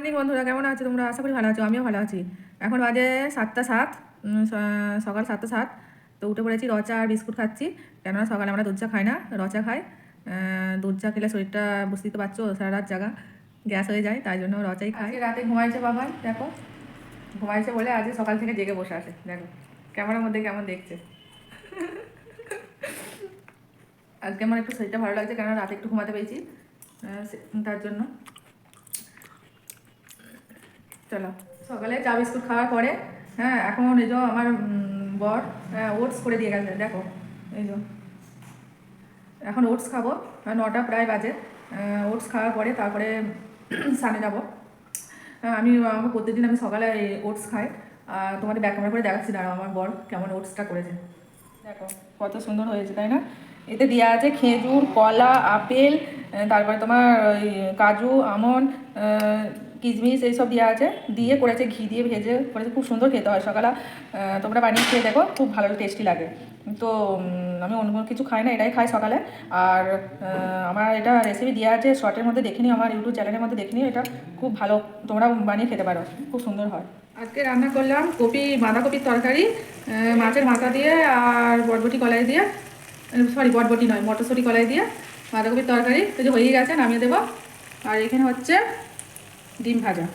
Morning বন্ধুরা। কেমন আছো তোমরা? আশা করি ভালো আছো। আমিও ভালো আছি। এখন বাজে সাতটা সাত সকাল সাতটা সাত। তো উঠে পড়েছি রচা আর বিস্কুট খাচ্ছি। কেননা সকালে আমরা দুধ চা খাই না রচা খাই। দুধ চা খেলে শরীরটা বুঝতেই তো পারছ, সারা রাত জাগা, গ্যাস হয়ে যায়, তাই জন্য রচাই খাই। রাতে ঘুমাইছে বাবা, দেখো। ঘুমাইছে বলে আজ সকাল থেকে জেগে বসে আছে, দেখো। ক্যামেরার মধ্যে কেমন দেখছে। আজকে আমার একটু শরীরটা ভালো লাগছে, কেননা রাতে একটু ঘুমাতে সে- তার জন্য। চলো, সকালে চা বিস্কুট খাওয়ার পরে হ্যাঁ এখন এই যে আমার বর ওটস করে দিয়ে গেছে, দেখো, এই যে। এখন ওটস খাব নটা প্রায় বাজে ওটস খাওয়ার পরে তারপরে সানে যাব। আমি আমার প্রত্যেকদিন আমি সকালে ওটস খাই, আর তোমাদের ব্যাক ক্যামেরা করে দেখাচ্ছি, দাঁড়াও, আমার বর কেমন ওটসটা করেছে। দেখো, কত সুন্দর হয়েছে, তাই না? এতে দেওয়া আছে খেজুর, কলা, আপেল তারপরে তোমার ওই কাজু আমন্ড আহ, কিশমিশ এইসব দেওয়া আছে। দিয়ে করেছে ঘি দিয়ে ভেজে করেছে খুব সুন্দর খেতে হয় সকালে। তোমরা বানিয়ে খেয়ে দেখো খুব ভালো টেস্টি লাগে। তো আমি অন্য কোনো কিছু খাই না এটাই খাই সকালে। আর আমার এটা রেসিপি দেওয়া আছে শর্টের মধ্যে দেখে আমার ইউটিউব চ্যানেলের মধ্যে দেখে নিও এটা খুব ভালো। তোমরা বানিয়ে খেতে পারো খুব সুন্দর হয়। আজকে রান্না করলাম কপি বাঁধাকপির তরকারি মাছের মাথা দিয়ে আর বটবটি কলাই দিয়ে সরি বটবটি নয় মটরশুঁটি কলাই দিয়ে। বাঁধাকপির তরকারি তো যে হয়েই গেছে, নামিয়ে দেবো। আর এখানে হচ্ছে ডিম ভাজা।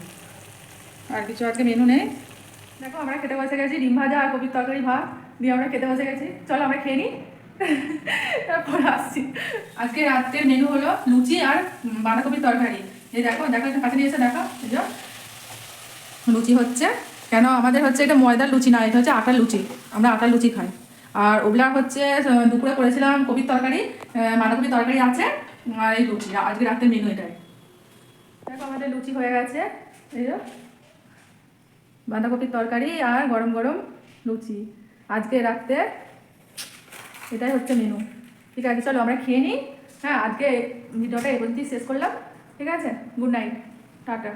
আর কিছু আজকে মেনু নেই। দেখো, আমরা খেতে বসে গেছি, ডিম ভাজা আর কপির তরকারি ভাত দিয়ে আমরা খেতে বসে গেছি। চলো, আমরা খেয়ে নিই। তারপর আসছি। আজকে রাত্রের মেনু হলো লুচি আর বাঁধাকপির তরকারি। এই দেখো দেখো একটু কাছে নিয়ে এসে, দেখো। এই যে লুচি হচ্ছে। কেন? আমাদের হচ্ছে এটা ময়দার লুচি না, এটা হচ্ছে আটার লুচি। আমরা আটার লুচি খাই। আর ওগুলা হচ্ছে দুপুরে করেছিলাম কপির তরকারি বাঁধাকপির তরকারি আছে আর এই লুচি আজকে রাতের মেনু এটাই। দেখো আমাদের লুচি হয়ে গেছে, এই বাঁধাকপির তরকারি আর গরম গরম লুচি। আজকে রাত্রে এটাই হচ্ছে মেনু ঠিক আছে, চলো আমরা খেয়ে নিই। হ্যাঁ আজকে ভিডিওটা এ শেষ করলাম। ঠিক আছে গুড নাইট টাটা।